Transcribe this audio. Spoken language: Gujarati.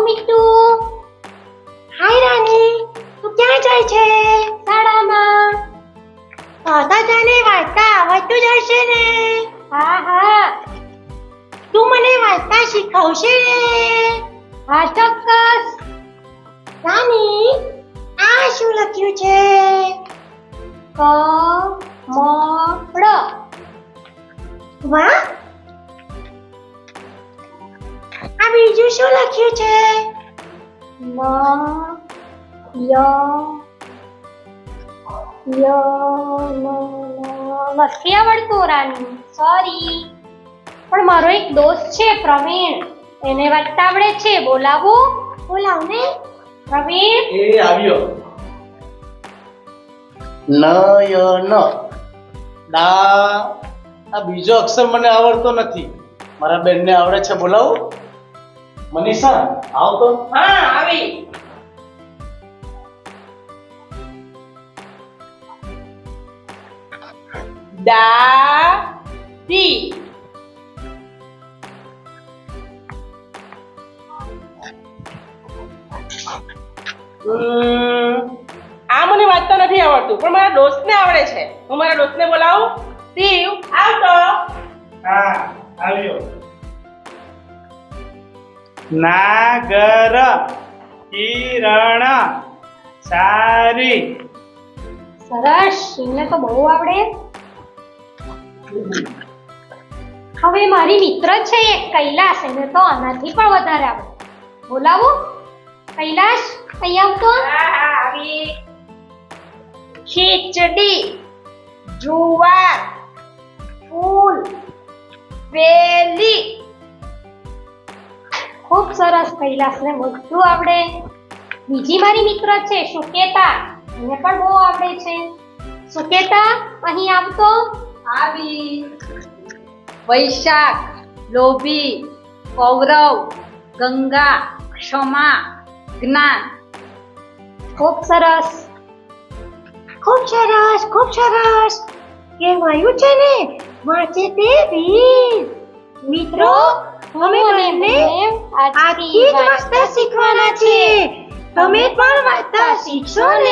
ઓ હાય રાની તું ક્યાં જાય છે? શાળામાં. દાદા જાને વાંચતા આવડતું જ હશે ને? હા હા. તું મને વાંચતા શીખવશે ને? હા, ચોક્કસ. રાની, આ શું લખ્યું છે? ક, મ વાહ બીજું શું લખ્યું છે? ન ય ય ન ન નથી આવડતું રાની સોરી પણ મારો એક દોસ્ત છે પ્રવીણ. એને વાંચતા આવડે છે. બોલાવું. બોલાવ ને. પ્રવીણ. એ આવ્યો. ન ય ન. ડા આ બીજો અક્ષર મને આવડતો નથી. મારા બેનને આવડે છે બોલાવું. મનીષા આવ તો. હા આવી. ઉમ, આ મને વાંચતા નથી આવડતું પણ મારા દોસ્તને આવડે છે. હું મારા દોસ્તને બોલાવું. શિવ આવતો. હા આવ્યો. નાગર કિરણ સારી. સરસ એમને તો બહુ આવડે. હવે મારી મિત્ર છે એક કૈલાસ. એને તો આનાથી પણ વધારે આવડે. બોલાવું. કૈલાસ અહીંયા આવતો? હા આવી. ખીચડી જુવાર ફૂલ વેલી. ખૂબ સરસ કૈલાસને બધું આવડે. બીજી મારી મિત્ર છે સુકેતા. એને પણ બહુ આવડે છે. સુકેતા અહીં આવતો. આવી. વૈશાખ લોભી કૌરવ ગંગા ક્ષમા જ્ઞાન. ખૂબ સરસ. ખૂબ સરસ ખૂબ સરસ. કહેવાયું છે ને? વાંચે તે વીર. મિત્રો અમે બંને આજથી જ વાંચતા શીખવાના છે તમે પણ વાંચતા શીખશો ને?